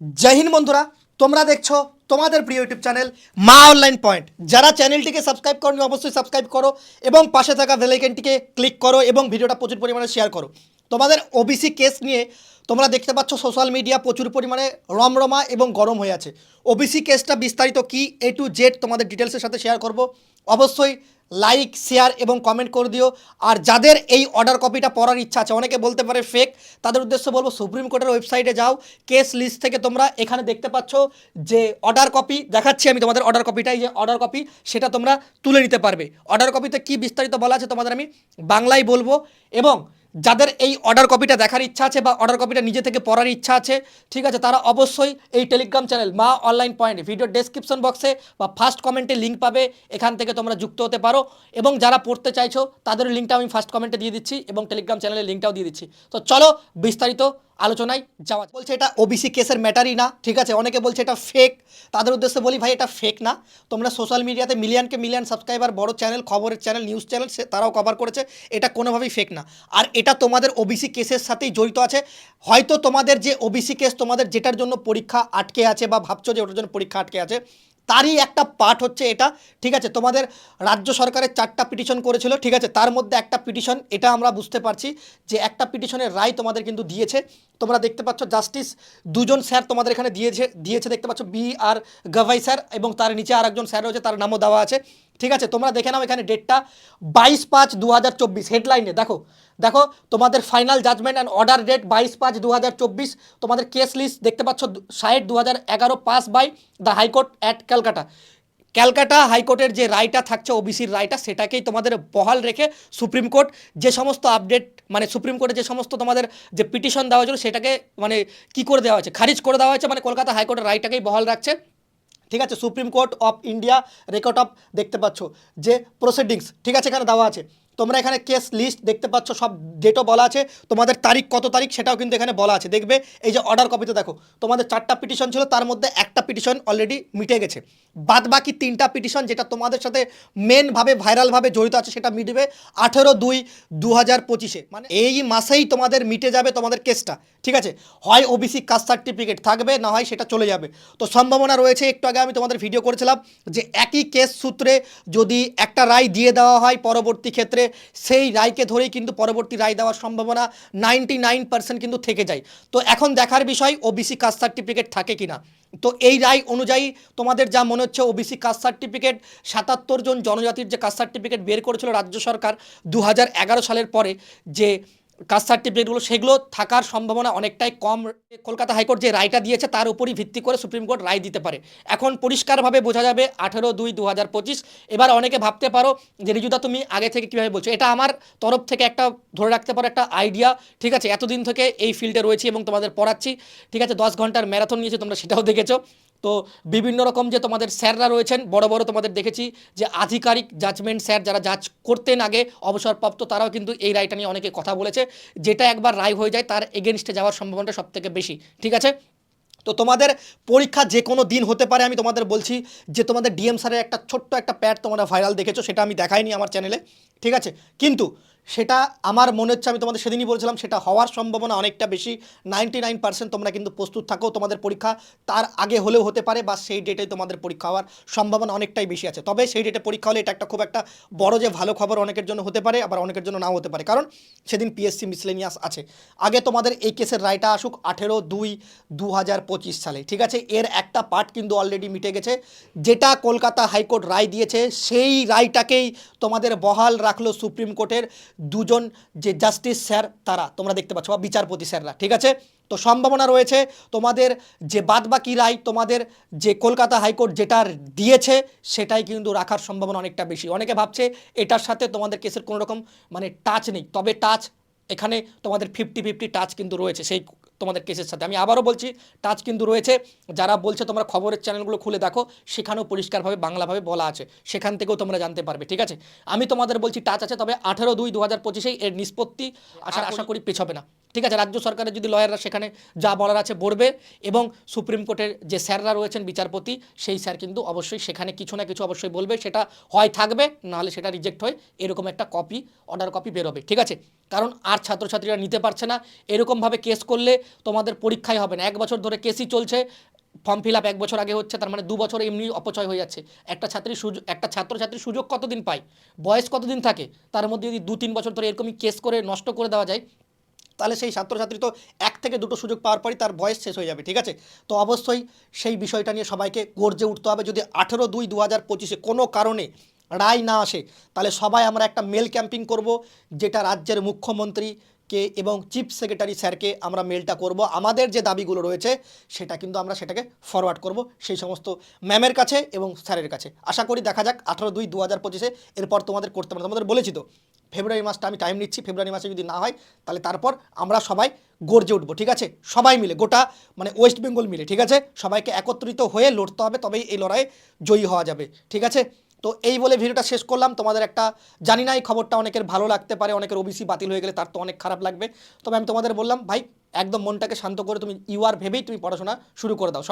জয় হিন্দ বন্ধুরা, তোমরা দেখছ তোমাদের প্রিয় YouTube channel Maa online point. যারা চ্যানেলটিকে সাবস্ক্রাইব করনি, অবশ্যই সাবস্ক্রাইব করো এবং পাশে থাকা বেলাইকেনটিকে ক্লিক করো এবং ভিডিওটা প্রচুর পরিমাণে শেয়ার করো। তোমাদের ওবিসি কেস নিয়ে তোমরা দেখতে পাচ্ছ সোশ্যাল মিডিয়া প্রচুর পরিমাণে রমরমা এবং গরম হয়ে আছে। ওবিসি কেসটা বিস্তারিত কি এ টু জেড তোমাদের ডিটেলসের সাথে শেয়ার করব। অবশ্যই লাইক শেয়ার এবং কমেন্ট করে দিও। আর যাদের এই অর্ডার কপিটা পড়ার ইচ্ছা আছে, অনেকে বলতে পারে ফেক তাদের উদ্দেশ্য বলব সুপ্রিম কোর্টের ওয়েবসাইটে যাও। কেস লিস্ট থেকে তোমরা এখানে দেখতে পাচ্ছ যে অর্ডার কপি দেখাচ্ছি আমি তোমাদের অর্ডার কপিটাই যে অর্ডার কপি সেটা তোমরা তুলে নিতে পারবে। অর্ডার কপিতে কি বিস্তারিত বলা আছে তোমাদের আমি বাংলায় বলব এবং যাদের এই অর্ডার কপিটা দেখার ইচ্ছা আছে বা অর্ডার কপিটা নিজে থেকে পড়ার ইচ্ছা আছে, ঠিক আছে, তারা অবশ্যই এই Telegram channel Maa online point video description বক্সে বা ফার্স্ট কমেন্টে লিঙ্ক পাবে, এখান থেকে তোমরা যুক্ত হতে পারো এবং যারা পড়তে চাইছো তাদের লিঙ্কটা আমি ফার্স্ট কমেন্টে দিয়ে দিচ্ছি এবং টেলিগ্রাম চ্যানেলের লিঙ্কটাও দিয়ে দিচ্ছি। তো চলো বিস্তারিত আলোচনায় যাওয়া বলছে এটা ওবিসি কেসের ম্যাটারই না, ঠিক আছে? অনেকে বলছে এটা ফেক তাদের উদ্দেশ্যে বলি ভাই, এটা ফেক না। তোমরা সোশ্যাল মিডিয়াতে মিলিয়নকে মিলিয়ন সাবস্ক্রাইবার বড় চ্যানেল খবরের চ্যানেল নিউজ চ্যানেল সে তারাও কভার করেছে। এটা কোনোভাবেই ফেক না। আর এটা তোমাদের ওবিসি কেসের সাথেই জড়িত আছে। হয়তো তোমাদের যে ওবিসি কেস তোমাদের যেটার জন্য পরীক্ষা আটকে আছে বা ভাবছ যে ওটার জন্য পরীক্ষা আটকে আছে তারই একটা পার্ট হচ্ছে এটা, ঠিক আছে? তোমাদের রাজ্য সরকারের চারটা পিটিশন করেছিল, ঠিক আছে? তার মধ্যে একটা পিটিশন, এটা আমরা বুঝতে পারছি যে একটা পিটিশনের রায় তোমাদের কিন্তু দিয়েছে। তোমরা দেখতে পাচ্ছ জাস্টিস, দুজন স্যার তোমাদের এখানে দিয়েছে দিয়েছে, দেখতে পাচ্ছ বি আর গভাই স্যার এবং তার নিচে আর একজন স্যার রয়েছে, তার নামও দেওয়া আছে। ঠিক আছে, তোমরা দেখে নাও এখানে ডেটটা বাইশ পাঁচ দু হেডলাইনে দেখো দেখো, তোমাদের final judgement and order date বাইশ পাঁচ দু তোমাদের কেস লিস্ট দেখতে পাচ্ছ, ষাট দু হাজার pass by the high court at Calcutta Calcutta হাইকোর্টের যে রায়টা থাকছে ওবিসির রায়টা, সেটাকেই তোমাদের বহাল রেখে সুপ্রিম কোর্ট যে সমস্ত আপডেট মানে সুপ্রিম কোর্টে যে সমস্ত তোমাদের যে পিটিশন দেওয়া হয়েছিল, সেটাকে মানে কি করে দেওয়া হয়েছে, খারিজ করে দেওয়া হয়েছে মানে কলকাতা হাইকোর্টের রায়টাকেই বহাল রাখছে। ঠিক আছে Supreme Court of India record of দেখতে পাচ্ছ যে প্রসিডিংস ঠিক আছে, এখানে দেওয়া আছে। তোমরা এখানে কেস লিস্ট দেখতে পাচ্ছ, সব ডেটও বলা আছে। তোমাদের তারিখ কত তারিখ সেটাও কিন্তু এখানে বলা আছে। দেখবে এই যে অর্ডার কপিতে দেখো, তোমাদের চারটা পিটিশন ছিল, তার মধ্যে একটা পিটিশন অলরেডি মিটে গেছে। বাদ বাকি তিনটা পিটিশন যেটা তোমাদের সাথে মেনভাবে ভাইরালভাবে জড়িত আছে, সেটা মিটবে আঠেরো দুই দু হাজার পঁচিশে। মানে এই মাসেই তোমাদের মিটে যাবে তোমাদের কেসটা ঠিক আছে? হয় ওবিসি কাস্ট সার্টিফিকেট থাকবে, না হয় সেটা চলে যাবে। তো সম্ভাবনা রয়েছে, একটু আগে আমি তোমাদের ভিডিও করেছিলাম যে একই কেস সূত্রে যদি একটা রায় দিয়ে দেওয়া হয় পরবর্তী ক্ষেত্রে সেই রায়কে ধরেই কিন্তু পরবর্তী রায় দেওয়ার সম্ভাবনা নাইনটি কিন্তু থেকে যায়। তো এখন দেখার বিষয় ওবিসি কাস্ট সার্টিফিকেট থাকে কি না তো এই রায় অনুযায়ী তোমাদের যা মনে হচ্ছে ওবিসি কাস্ট সার্টিফিকেট সাতাত্তর জন জনজাতির যে কাস্ট সার্টিফিকেট বের করেছিল রাজ্য সরকার দু হাজার এগারো সালের পরে, যে কাস্ট সার্টিফিকেটগুলো সেগুলো থাকার সম্ভাবনা অনেকটাই কম। কলকাতা হাইকোর্ট যে রায়টা দিয়েছে, তার উপরই ভিত্তি করে সুপ্রিম কোর্ট রায় দিতে পারে। এখন পরিষ্কারভাবে বোঝা যাবে আঠেরো দুই দু হাজার পঁচিশ। এবার অনেকে ভাবতে পারো যে, রিজুদা, তুমি আগে থেকে কীভাবে বলছো? এটা আমার তরফ থেকে একটা ধরে রাখতে পারো একটা আইডিয়া ঠিক আছে, এতদিন থেকে এই ফিল্ডে রয়েছি এবং তোমাদের পড়াচ্ছি। ঠিক আছে, দশ ঘণ্টার ম্যারাথন নিয়েছি, তোমরা সেটাও দেখেছ। তো বিভিন্ন রকম যে তোমাদের স্যাররা রয়েছেন, বড় বড় তোমাদের দেখেছি যে আধিকারিক জাজমেন্ট স্যার যারা জাজ করতেন আগে অবসরপ্রাপ্ত তারাও কিন্তু এই রায়টা নিয়ে অনেকে কথা বলেছে। যেটা একবার রায় হয়ে যায় তার এগেনস্টে যাওয়ার সম্ভাবনাটা সব থেকে বেশি, ঠিক আছে? তো তোমাদের পরীক্ষা যে কোনো দিন হতে পারে আমি তোমাদের বলছি যে তোমাদের ডিএম স্যারের একটা ছোট্ট একটা প্যাড তোমরা ভাইরাল দেখেছ, সেটা আমি দেখাইনি আমার চ্যানেলে ঠিক আছে? কিন্তু সেটা আমার মনে হচ্ছে, আমি তোমাদের সেদিনই বলছিলাম, সেটা হওয়ার সম্ভাবনা অনেকটা বেশি। নাইনটি নাইন পার্সেন্ট তোমরা কিন্তু প্রস্তুত থাকো তোমাদের পরীক্ষা। তার আগে হলেও হতে পারে, বা সেই ডেটে তোমাদের পরীক্ষা হওয়ার সম্ভাবনা অনেকটাই বেশি আছে। তবে সেই ডেটে পরীক্ষা হলে এটা একটা খুব একটা বড় যে ভালো খবর অনেকের জন্য হতে পারে, আবার অনেকের জন্য নাও হতে পারে। কারণ সেদিন পিএসসি মিসলেনিয়াস আছে। আগে তোমাদের এই কেসের রায়টা আসুক আঠেরো দুই দু পঁচিশ সালে, ঠিক আছে? এর একটা পার্ট কিন্তু অলরেডি মিটে গেছে। যেটা কলকাতা হাইকোর্ট রায় দিয়েছে, সেই রায়টাকেই তোমাদের বহাল রাখল সুপ্রিম কোর্টের দুজন যে জাস্টিস স্যার তারা, তোমরা দেখতে পাচ্ছ, বা বিচারপতি স্যাররা ঠিক আছে? তো সম্ভাবনা রয়েছে, তোমাদের যে বাদবাকি রায়, তোমাদের যে কলকাতা হাইকোর্ট যেটার দিয়েছে, সেটাই কিন্তু রাখার সম্ভাবনা অনেকটা বেশি। অনেকে ভাবছে এটার সাথে তোমাদের কেসের কোনো রকম মানে টাচ নেই, তবে টাচ এখানে তোমাদের ফিফটি ফিফটি টাচ কিন্তু রয়েছে, সেই তোমাদের কেসের সাথে। আমি আবারও বলছি টাচ কিন্তু রয়েছে। যারা বলছে তোমরা খবরের চ্যানেলগুলো খুলে দেখো, সেখানেও পরিষ্কারভাবে, বাংলাভাবে বলা আছে। সেখান থেকেও তোমরা জানতে পারবে, ঠিক আছে? আমি তোমাদের বলছি টাচ আছে, তবে আঠেরো দুই দু হাজার পঁচিশেই এর নিষ্পত্তি আশা আশা করি পেছবে না। ঠিক আছে? রাজ্য সরকারের যদি লয়াররা সেখানে যা বলার আছে বলবে, এবং সুপ্রিম কোর্টের যে স্যাররা রয়েছেন, বিচারপতি, সেই স্যার কিন্তু অবশ্যই সেখানে কিছু না কিছু অবশ্যই বলবে। সেটা হয়, থাকবে, নাহলে সেটা রিজেক্ট হয়। এরকম একটা কপি অর্ডার কপি বেরোবে, ঠিক আছে? কারণ আর ছাত্রছাত্রীরা নিতে পারছে না। এরকমভাবে কেস করলে তোমাদের পরীক্ষাই হবে না। এক বছর ধরে কেসি চলছে, ফর্ম ফিল আপ এক বছর আগে হচ্ছে, তার মানে দু বছর এমনি অপচয় হয়ে যাচ্ছে। একটা ছাত্রী সুযোগ একটা ছাত্রছাত্রীর সুযোগ কতদিন পায়? বয়স কতদিন থাকে? তার মধ্যে যদি দু তিন বছর ধরে এরকমই কেস করে নষ্ট করে দেওয়া যায়, তাহলে সেই ছাত্রছাত্রী তো এক থেকে দুটো সুযোগ পাওয়ার পরই তার বয়স শেষ হয়ে যাবে, ঠিক আছে? তো অবশ্যই সেই বিষয়টা নিয়ে সবাইকে গর্জে উঠতে হবে। যদি আঠেরো দুই দু হাজার পঁচিশে কোনো কারণে রায় না আসে, তাহলে সবাই আমরা একটা মেল ক্যাম্পিং করব, যেটা রাজ্যের মুখ্যমন্ত্রীকে এবং চিফ সেক্রেটারি স্যারকে আমরা মেলটা করব। আমাদের যে দাবিগুলো রয়েছে, সেটা কিন্তু আমরা সেটাকে ফরওয়ার্ড করব সেই সমস্ত ম্যামের কাছে এবং স্যারের কাছে। আশা করি দেখা যাক আঠেরো দুই দু হাজার পঁচিশে, এরপর তোমাদের করতে পারবে। তোমাদের বলেছি তো, ফেব্রুয়ারি মাসটা আমি টাইম নিচ্ছি, ফেব্রুয়ারি মাসে যদি না হয়, তাহলে তারপর আমরা সবাই গর্জে উঠবো, ঠিক আছে? সবাই মিলে, গোটা মানে ওয়েস্ট বেঙ্গল মিলে, ঠিক আছে? সবাইকে একত্রিত হয়ে লড়তে হবে, তবেই এই লড়াইয়ে জয়ী হওয়া যাবে, ঠিক আছে? তো এই বলে ভিডিওটা শেষ করলাম। তোমাদের একটা জানি না এই খবরটা অনেকের ভালো লাগতে পারে, অনেকের ওবিসি বাতিল হয়ে গেলে তার তো অনেক খারাপ লাগবে। তবে আমি তোমাদের বললাম, ভাই, একদম মনটাকে শান্ত করে তুমি ইউ আর ভেবেই তুমি পড়াশোনা শুরু করে দাও।